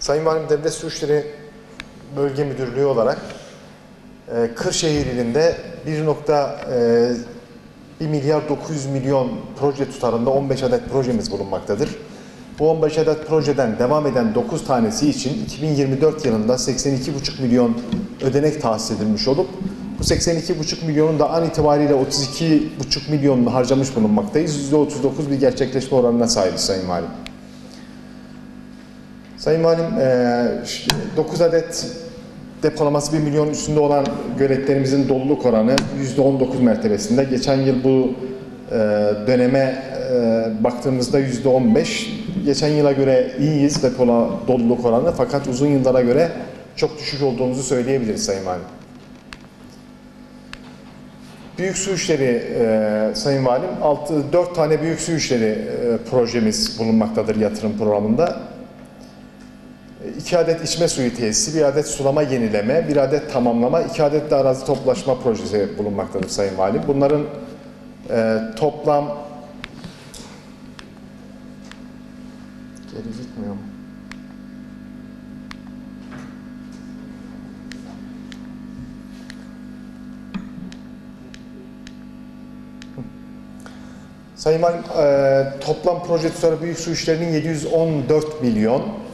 Sayın Valim Devlet Su İşleri Bölge Müdürlüğü olarak e, Kırşehir ilinde 1.1 milyar 900 milyon proje tutarında 15 adet projemiz bulunmaktadır. Bu 15 adet projeden devam eden 9 tanesi için 2024 yılında 82,5 milyon ödenek tahsis edilmiş olup bu 82,5 milyonun da an itibariyle 32,5 milyonunu harcamış bulunmaktayız. %39 bir gerçekleşme oranına sahibiz Sayın Valim. Sayın Valim, 9 adet depolaması 1 milyon üstünde olan göletlerimizin doluluk oranı %19 mertebesinde. Geçen yıl bu e, döneme e, baktığımızda %15. Geçen yıla göre iyiyiz depola doluluk oranı fakat uzun yıllara göre çok düşük olduğumuzu söyleyebiliriz Sayın Valim. Büyük su işleri e, Sayın Valim, 6, 4 tane büyük su işleri e, projemiz bulunmaktadır yatırım programında. 2 adet içme suyu tesisi, bir adet sulama yenileme, bir adet tamamlama, 2 adet de arazi toplaşma projesi bulunmaktadır Sayın Valim. Bunların e, toplam geri gitmiyor mu? Sayın Valim, e, toplam proje tutarı büyük su işlerinin 714 milyon,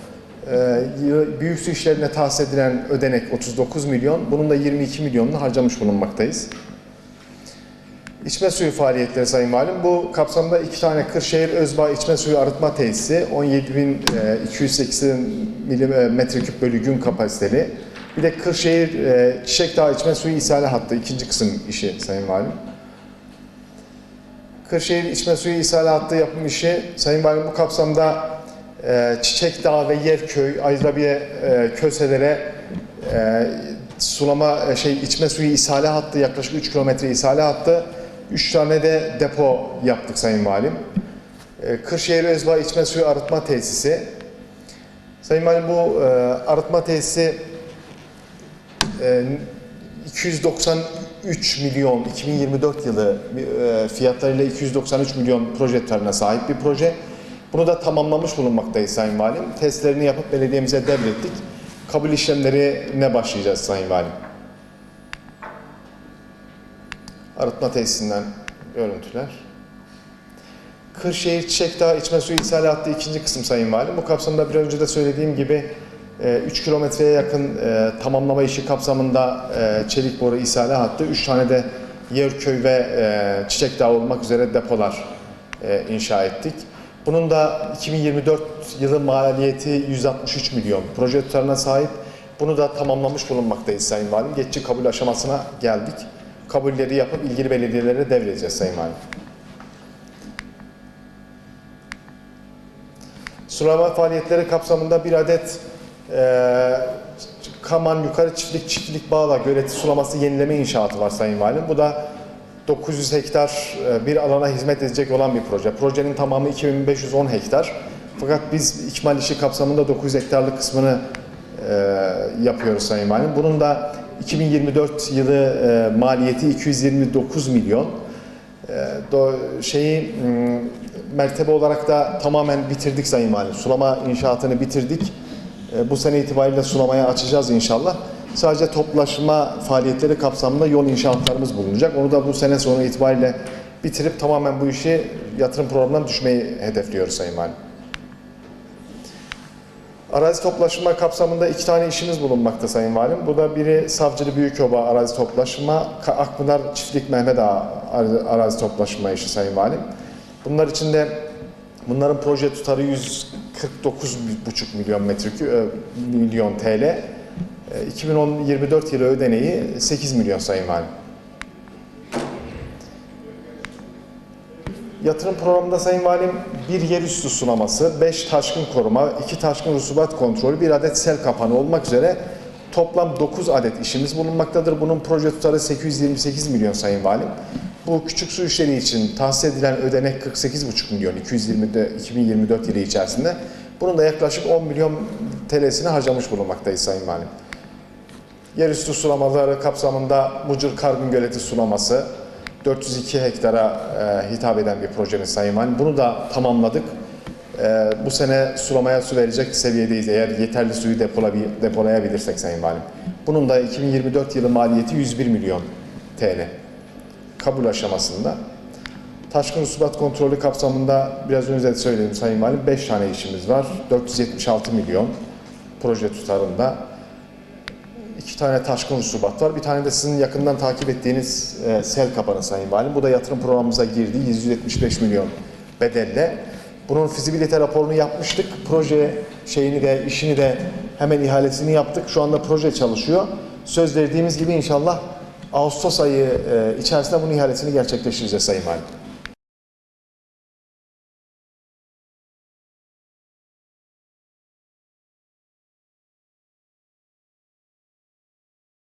büyük su işlerine tahsis edilen ödenek 39 milyon, bunun da 22 milyonunu harcamış bulunmaktayız. İçme suyu faaliyetleri Sayın Valim, bu kapsamda iki tane Kırşehir Özbağ içme suyu arıtma tesisi, 17.280 mm metreküp bölü gün kapasiteli. Bir de Kırşehir e, Çiçekdağ içme suyu ishale hattı ikinci kısım işi Sayın Valim. Kırşehir içme suyu ishal hattı yapım işi Sayın Valim bu kapsamda e, Çiçekdağ ve Yerköy, Ayrabiye e, köselere e, sulama e, şey içme suyu ishale hattı yaklaşık 3 kilometre ishale hattı. 3 tane de depo yaptık Sayın Valim. E, Kırşehir Özbağ içme suyu arıtma tesisi. Sayın Valim bu e, arıtma tesisi e, 293 milyon 2024 yılı fiyatlarıyla 293 milyon proje tutarına sahip bir proje. Bunu da tamamlamış bulunmaktayız Sayın Valim. Testlerini yapıp belediyemize devrettik. Kabul işlemlerine başlayacağız Sayın Valim. Arıtma tesisinden görüntüler. Kırşehir Çiçekdağ içme suyu ishal hattı ikinci kısım Sayın Valim. Bu kapsamda bir önce de söylediğim gibi 3 kilometreye yakın e, tamamlama işi kapsamında e, çelik boru ishale hattı, 3 tane de Yerköy ve e, Çiçekdağ olmak üzere depolar e, inşa ettik. Bunun da 2024 yılı maliyeti 163 milyon. Proje tutarına sahip. Bunu da tamamlamış bulunmaktayız Sayın Valim. Geçici kabul aşamasına geldik. Kabulleri yapıp ilgili belediyelere devredeceğiz Sayın Valim. Sulama faaliyetleri kapsamında bir adet e, Kaman Yukarı Çiftlik Çiftlik Bağla Göleti Sulaması Yenileme İnşaatı var Sayın Valim. Bu da 900 hektar e, bir alana hizmet edecek olan bir proje. Projenin tamamı 2510 hektar. Fakat biz ikmal işi kapsamında 900 hektarlık kısmını e, yapıyoruz Sayın Valim. Bunun da 2024 yılı e, maliyeti 229 milyon. Do, şeyi mertebe olarak da tamamen bitirdik Sayın Valim. Sulama inşaatını bitirdik. Bu sene itibariyle sulamaya açacağız inşallah. Sadece toplaşma faaliyetleri kapsamında yol inşaatlarımız bulunacak. Onu da bu sene sonu itibariyle bitirip tamamen bu işi yatırım programından düşmeyi hedefliyoruz Sayın Valim. Arazi toplaşma kapsamında iki tane işimiz bulunmakta Sayın Valim. Bu da biri Savcılı Büyükoba arazi toplaşma, Akpınar Çiftlik Mehmet Ağa arazi toplaşma işi Sayın Valim. Bunlar içinde bunların proje tutarı 149,5 milyon metreküp milyon TL. 2024 yılı ödeneği 8 milyon Sayın Valim. Yatırım programında Sayın Valim bir yerüstü sulaması, 5 taşkın koruma, 2 taşkın rusubat kontrolü, bir adet sel kapanı olmak üzere toplam 9 adet işimiz bulunmaktadır. Bunun proje tutarı 828 milyon Sayın Valim. Bu küçük su işleri için tahsis edilen ödenek 48,5 milyon 220'de 2024 yılı içerisinde. Bunun da yaklaşık 10 milyon TL'sini harcamış bulunmaktayız Sayın Valim. Yerüstü sulamaları kapsamında Mucur Kargın Göleti sulaması 402 hektara e, hitap eden bir projemiz Sayın Valim. Bunu da tamamladık. e, bu sene sulamaya su verecek seviyedeyiz eğer yeterli suyu depolayabilirsek Sayın Valim. Bunun da 2024 yılı maliyeti 101 milyon TL. Kabul aşamasında. Taşkın subat kontrolü kapsamında biraz önce de söyledim Sayın Valim 5 tane işimiz var. 476 milyon proje tutarında. İki tane taşkın subat var. Bir tane de sizin yakından takip ettiğiniz e, sel kapanı Sayın Valim. Bu da yatırım programımıza girdi. 175 milyon bedelle. Bunun fizibilite raporunu yapmıştık. Proje şeyini de işini de hemen ihalesini yaptık. Şu anda proje çalışıyor. Söz verdiğimiz gibi inşallah Ağustos ayı e, içerisinde bunun ihalesini gerçekleştireceğiz Sayın Valim.